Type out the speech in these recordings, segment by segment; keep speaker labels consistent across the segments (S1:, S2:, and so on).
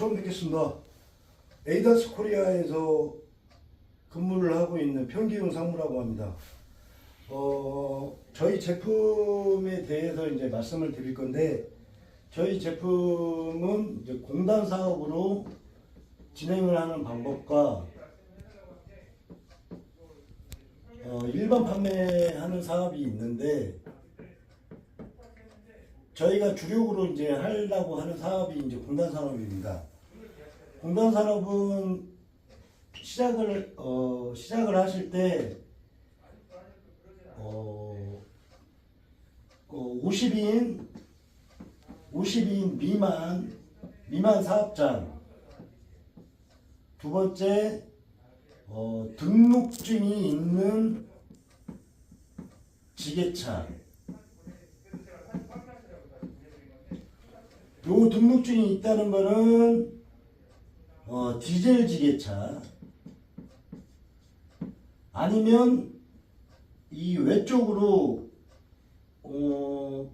S1: 처음 뵙겠습니다. 에이다스 코리아에서 근무를 하고 있는 평기훈 상무라고 합니다. 어, 저희 제품에 대해서 이제 말씀을 드릴 건데, 저희 제품은 이제 공단 사업으로 진행을 하는 방법과 어, 일반 판매하는 사업이 있는데, 저희가 주력으로 이제 하려고 하는 사업이 이제 공단 산업입니다. 공단 산업은 시작을 어 시작을 하실 때 어, 그 50인 50인 미만 미만 사업장. 두 번째 어, 등록증이 있는 지게차. 요 등록증이 있다는 거는 어, 디젤 지게차 아니면 이 외쪽으로 어,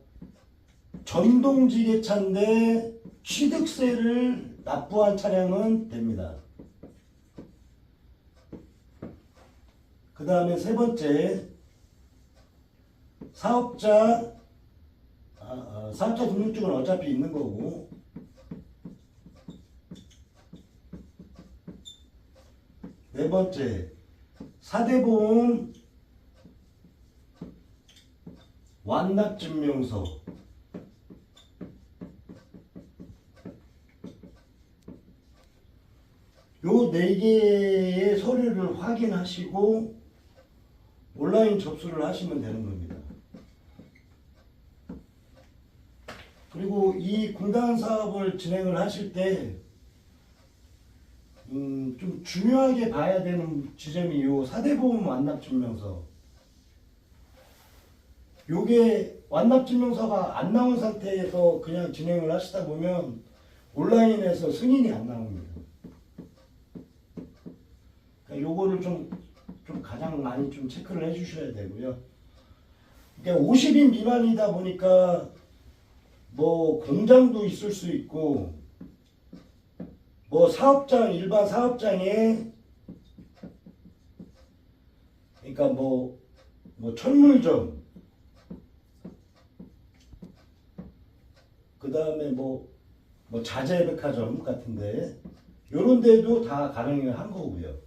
S1: 전동 지게차인데 취득세를 납부한 차량은 됩니다. 그 다음에 세 번째 사업자 아, 아, 사업자 등록증은 어차피 있는 거고 네 번째 사대보험 완납증명서 요 네 개의 서류를 확인하시고 온라인 접수를 하시면 되는 겁니다. 그리고 이 공단 사업을 진행을 하실 때, 음, 좀 중요하게 봐야 되는 지점이 요 사대보험 완납증명서. 요게 완납증명서가 안 나온 상태에서 그냥 진행을 하시다 보면 온라인에서 승인이 안 나옵니다. 그러니까 요거를 좀, 좀 가장 많이 좀 체크를 해 주셔야 되고요. 그러니까 50인 미만이다 보니까 뭐 공장도 있을 수 있고 뭐 사업장 일반 사업장에 그러니까 뭐뭐 천물점 그 다음에 뭐, 뭐 자재백화점 같은데 요런 데도 다 가능한 거고요.